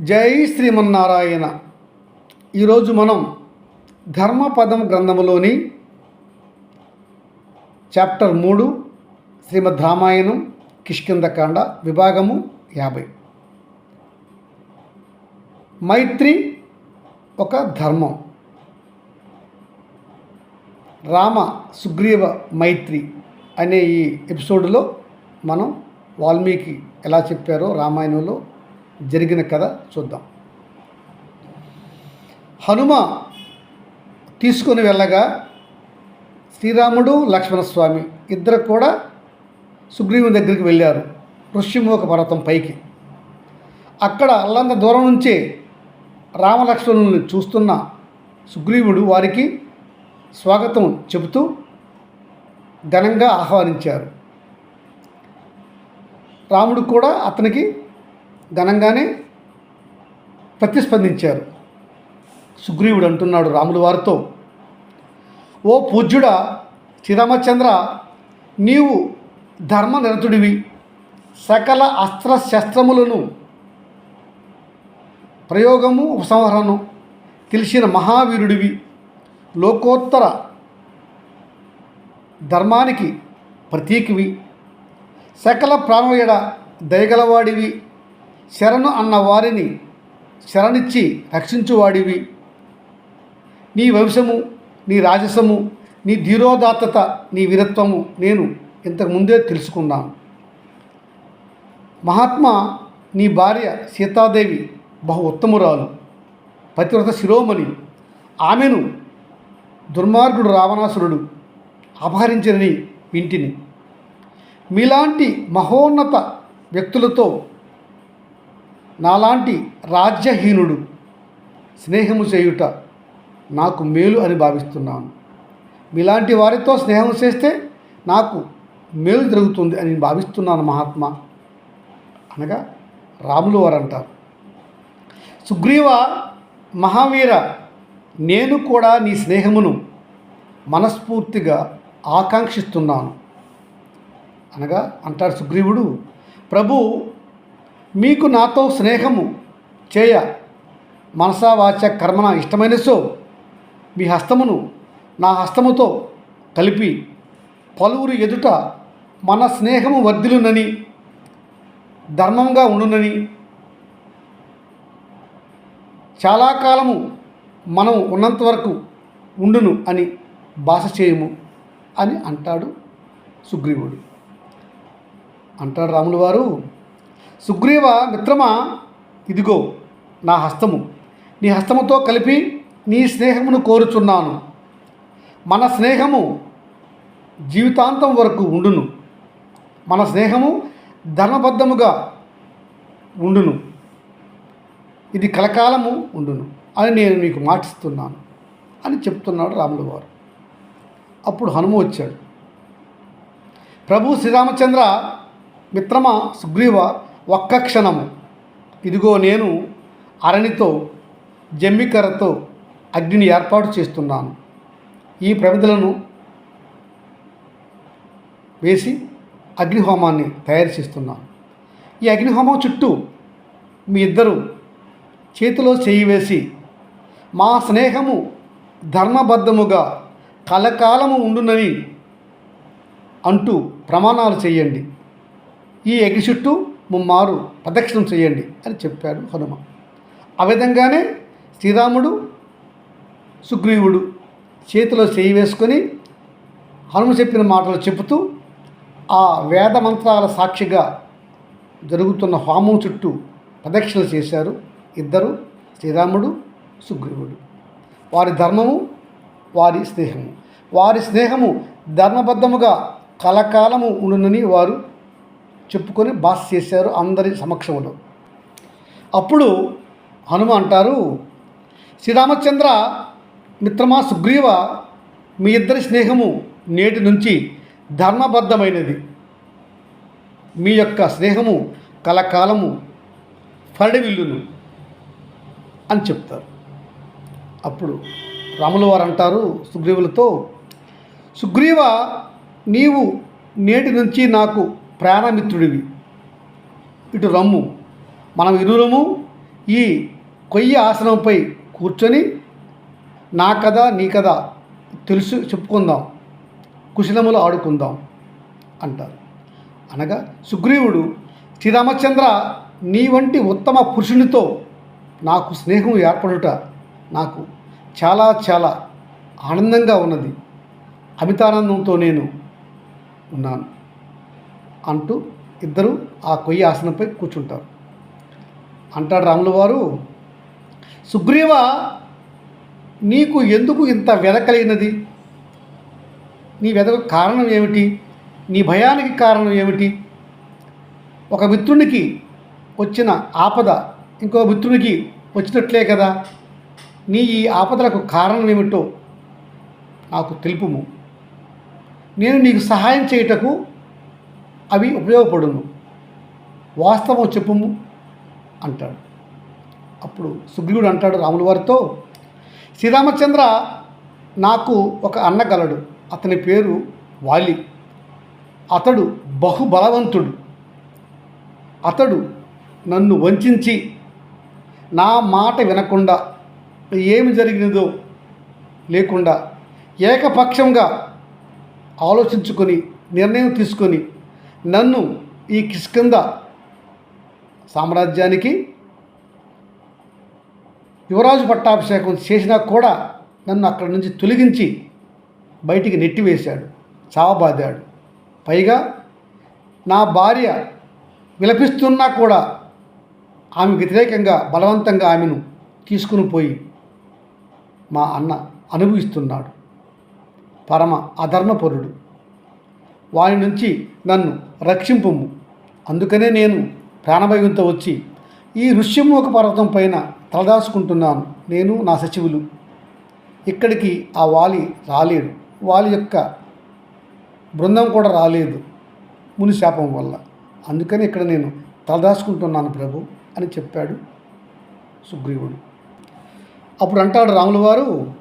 జై శ్రీమన్నారాయణ. ఈరోజు మనం ధర్మపదం గ్రంథములోని చాప్టర్ మూడు శ్రీమద్ రామాయణం కిష్కిందకాండ విభాగము యాభై. మైత్రి ఒక ధర్మం. రామ సుగ్రీవ మైత్రి అనే ఈ ఎపిసోడ్లో మనం వాల్మీకి ఎలా చెప్పారో రామాయణంలో జరిగిన కథ చూద్దాం. హనుమ తీసుకొని వెళ్ళగా శ్రీరాముడు లక్ష్మణస్వామి ఇద్దరు కూడా సుగ్రీవుని దగ్గరికి వెళ్ళారు. ఋష్యమూక పర్వతం పైకి. అక్కడ అల్లంత దూరం నుంచే రామలక్ష్మణుల్ని చూస్తున్న సుగ్రీవుడు వారికి స్వాగతం చెబుతూ ఘనంగా ఆహ్వానించారు. రాముడు కూడా అతనికి ఘనంగానే ప్రతిస్పందించారు. సుగ్రీవుడు అంటున్నాడు రాములు వారితో ఓ పూజ్యుడా శ్రీరామచంద్ర నీవు ధర్మనిరతుడివి. సకల అస్త్ర శస్త్రములను ప్రయోగము ఉపసంహరణం తెలిసిన మహావీరుడివి. లోకోత్తర ధర్మానికి ప్రతీకివి. సకల ప్రాణయడ దయగలవాడివి. శరణు అన్న వారిని శరణిచ్చి రక్షించువాడివి. నీ వంశము నీ రాజసము నీ ధీరోదాత్తత నీ వీరత్వము నేను ఇంతకు ముందే తెలుసుకున్నాను. మహాత్మా నీ భార్య సీతాదేవి బహు ఉత్తమురాలు. పతివ్రత శిరోమణి. ఆమెను దుర్మార్గుడు రావణాసురుడు అపహరించని వింటిని. మీలాంటి మహోన్నత వ్యక్తులతో నాలాంటి రాజ్యహీనుడు స్నేహము చేయుట నాకు మేలు అని భావిస్తున్నాను. మీలాంటి వారితో స్నేహం చేస్తే నాకు మేలు జరుగుతుంది అని భావిస్తున్నాను మహాత్మా. అనగా రాములు వారు అంటారు సుగ్రీవ మహావీర నేను కూడా నీ స్నేహమును మనస్ఫూర్తిగా ఆకాంక్షిస్తున్నాను. అనగా అంటాడు సుగ్రీవుడు ప్రభు మీకు నాతో స్నేహము చేయ మనసా వాచ కర్మన ఇష్టమైన సో మీ హస్తమును నా హస్తముతో కలిపి పలువురు ఎదుట మన స్నేహము వర్ధిలునని ధర్మంగా ఉండునని చాలా కాలము మనం ఉన్నంత వరకు ఉండును అని భాష చేయము అని అంటాడు సుగ్రీవుడు. అంటాడు రాములు వారు సుగ్రీవ మిత్రమా ఇదిగో నా హస్తము. నీ హస్తముతో కలిపి నీ స్నేహమును కోరుచున్నాను. మన స్నేహము జీవితాంతం వరకు ఉండును. మన స్నేహము ధర్మబద్ధముగా ఉండును. ఇది కలకాలము ఉండును అని నేను మీకు మాటిస్తున్నాను అని చెప్తున్నాడు రాముడు వారు. అప్పుడు హనుమ వచ్చాడు. ప్రభు శ్రీరామచంద్ర మిత్రమా సుగ్రీవ ఒక్క క్షణము. ఇదిగో నేను అరణితో జమ్మికర్రతో అగ్నిని ఏర్పాటు చేస్తున్నాను. ఈ ప్రమిదలను వేసి అగ్నిహోమాన్ని తయారు చేస్తున్నాను. ఈ అగ్నిహోమం చుట్టూ మీ ఇద్దరు చేతిలో చేయి వేసి మా స్నేహము ధర్మబద్ధముగా కలకాలము ఉండునని అంటూ ప్రమాణాలు చేయండి. ఈ అగ్ని చుట్టూ ముమ్మారు ప్రదక్షిణం చేయండి అని చెప్పాడు హనుమ. ఆ విధంగానే శ్రీరాముడు సుగ్రీవుడు చేతిలో చేయి వేసుకొని హనుమ చెప్పిన మాటలు చెబుతూ ఆ వేద మంత్రాల సాక్షిగా జరుగుతున్న హోమం చుట్టూ ప్రదక్షిణలు చేశారు ఇద్దరు శ్రీరాముడు సుగ్రీవుడు. వారి ధర్మము వారి స్నేహము. వారి స్నేహము ధర్మబద్ధముగా కలకాలము ఉండునని వారు చెప్పుకొని బాస్ చేశారు అందరి సమక్షంలో. అప్పుడు హనుమ అంటారు శ్రీరామచంద్ర మిత్రమా సుగ్రీవ మీ ఇద్దరి స్నేహము నేటి నుంచి ధర్మబద్ధమైనది. మీ యొక్క స్నేహము కలకాలము ఫడివిల్లును అని చెప్తారు. అప్పుడు రాముల వారు అంటారు సుగ్రీవులతో సుగ్రీవ నీవు నేటి నుంచి నాకు ప్రాణమిత్రుడివి. ఇటు రమ్ము. మనం ఇరువురము ఈ కొయ్యి ఆసనంపై కూర్చొని నా కథ నీ కథ తెలుసు చెప్పుకుందాం. కుశలములు ఆడుకుందాం అంటారు. అనగా సుగ్రీవుడు శ్రీరామచంద్ర నీ వంటి ఉత్తమ పురుషునితో నాకు స్నేహం ఏర్పడుట నాకు చాలా చాలా ఆనందంగా ఉన్నది. అమితానందంతో నేను ఉన్నాను. అంటూ ఇద్దరు ఆ కొయ్యి ఆసనంపై కూర్చుంటారు. అంటాడు రాముల వారు సుగ్రీవ నీకు ఎందుకు ఇంత వెద కలిగినది? నీ వెదకు కారణం ఏమిటి? నీ భయానికి కారణం ఏమిటి? ఒక మిత్రునికి వచ్చిన ఆపద ఇంకో మిత్రునికి వచ్చినట్లే కదా. నీ ఈ ఆపదలకు కారణం ఏమిటో నాకు తెలుపుము. నేను నీకు సహాయం చేయుటకు అవి ఉపయోగపడును. వాస్తవం చెప్పుము అంటాడు. అప్పుడు సుగ్రీవుడు అంటాడు రాముల వారితో శ్రీరామచంద్ర నాకు ఒక అన్న గలడు. అతని పేరు వాలి. అతడు బహుబలవంతుడు. అతడు నన్ను వంచించి నా మాట వినకుండా ఏమి జరిగినదో లేకుండా ఏకపక్షంగా ఆలోచించుకొని నిర్ణయం తీసుకొని నన్ను ఈ కిష్కింద సామ్రాజ్యానికి యువరాజు పట్టాభిషేకం చేసినా కూడా నన్ను అక్కడి నుంచి తొలగించి బయటికి నెట్టివేశాడు చావబాదాడు. పైగా నా భార్య విలపిస్తున్నా కూడా ఆమె వ్యతిరేకంగా బలవంతంగా ఆమెను తీసుకుని పోయి మా అన్న అనుభవిస్తున్నాడు. పరమ అధర్మపరుడు. వారి నుంచి నన్ను రక్షింపుము. అందుకనే నేను ప్రాణభయంతో వచ్చి ఈ ఋష్యమూక పర్వతం పైన తలదాచుకుంటున్నాను. నేను నా సచివులు ఇక్కడికి ఆ వాలి రాలేడు. వాలి యొక్క బృందం కూడా రాలేదు ముని శాపం వల్ల. అందుకని ఇక్కడ నేను తలదాచుకుంటున్నాను ప్రభు అని చెప్పాడు సుగ్రీవుడు. అప్పుడు అంటాడు రాముల వారు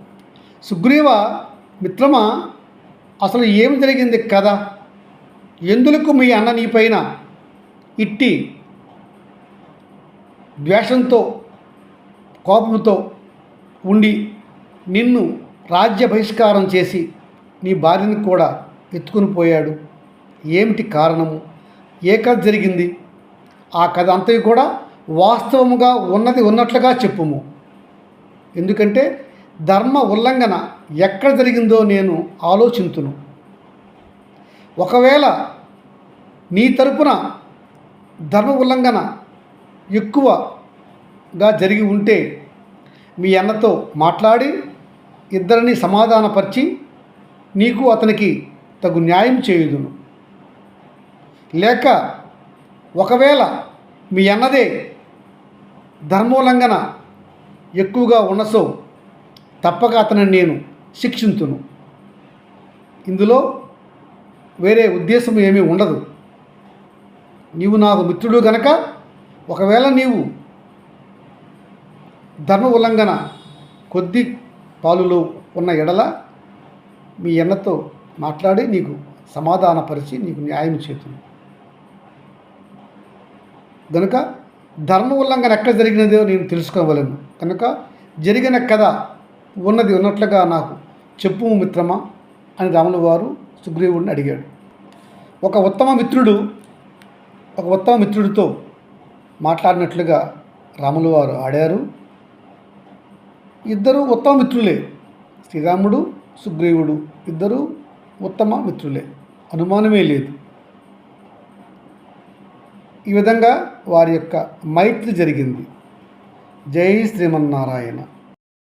సుగ్రీవ మిత్రమా అసలు ఏమి జరిగింది? కదా ఎందులకు మీ అన్న నీపైన ఇట్టి ద్వేషంతో కోపంతో ఉండి నిన్ను రాజ్య బహిష్కారం చేసి నీ భార్యను కూడా ఎత్తుకుని పోయాడు? ఏమిటి కారణము? ఏ కథ జరిగింది? ఆ కథ అంతవి కూడా వాస్తవముగా ఉన్నది ఉన్నట్లుగా చెప్పుము. ఎందుకంటే ధర్మ ఉల్లంఘన ఎక్కడ జరిగిందో నేను ఆలోచింతును. ఒకవేళ నీ తరపున ధర్మ ఉల్లంఘన ఎక్కువగా జరిగి ఉంటే మీ అన్నతో మాట్లాడి ఇద్దరిని సమాధానపరిచి నీకు అతనికి తగు న్యాయం చేయుదును. లేక ఒకవేళ మీ అన్నదే ధర్మోల్లంఘన ఎక్కువగా ఉన్నసో తప్పక అతనిని నేను శిక్షింతును. ఇందులో వేరే ఉద్దేశం ఏమీ ఉండదు. నీవు నాకు మిత్రుడు గనక ఒకవేళ నీవు ధర్మ ఉల్లంఘన కొద్ది పాలులో ఉన్న ఎడల మీ అన్నతో మాట్లాడి నీకు సమాధానపరిచి నీకు న్యాయం చేతుంది గనుక ధర్మ ఉల్లంఘన ఎక్కడ జరిగినదో నేను తెలుసుకోవలేను. కనుక జరిగిన కథ ఉన్నది ఉన్నట్లుగా నాకు చెప్పు మిత్రమా అని రాముల వారు సుగ్రీవుడిని అడిగాడు. ఒక ఉత్తమ మిత్రుడు ఒక ఉత్తమ మిత్రుడితో మాట్లాడినట్లుగా రాములు వారు ఆడారు. ఇద్దరు ఉత్తమ మిత్రులే. శ్రీరాముడు సుగ్రీవుడు ఇద్దరు ఉత్తమ మిత్రులే. అనుమానమే లేదు. ఈ విధంగా వారి యొక్క మైత్రి జరిగింది. జై శ్రీమన్నారాయణ.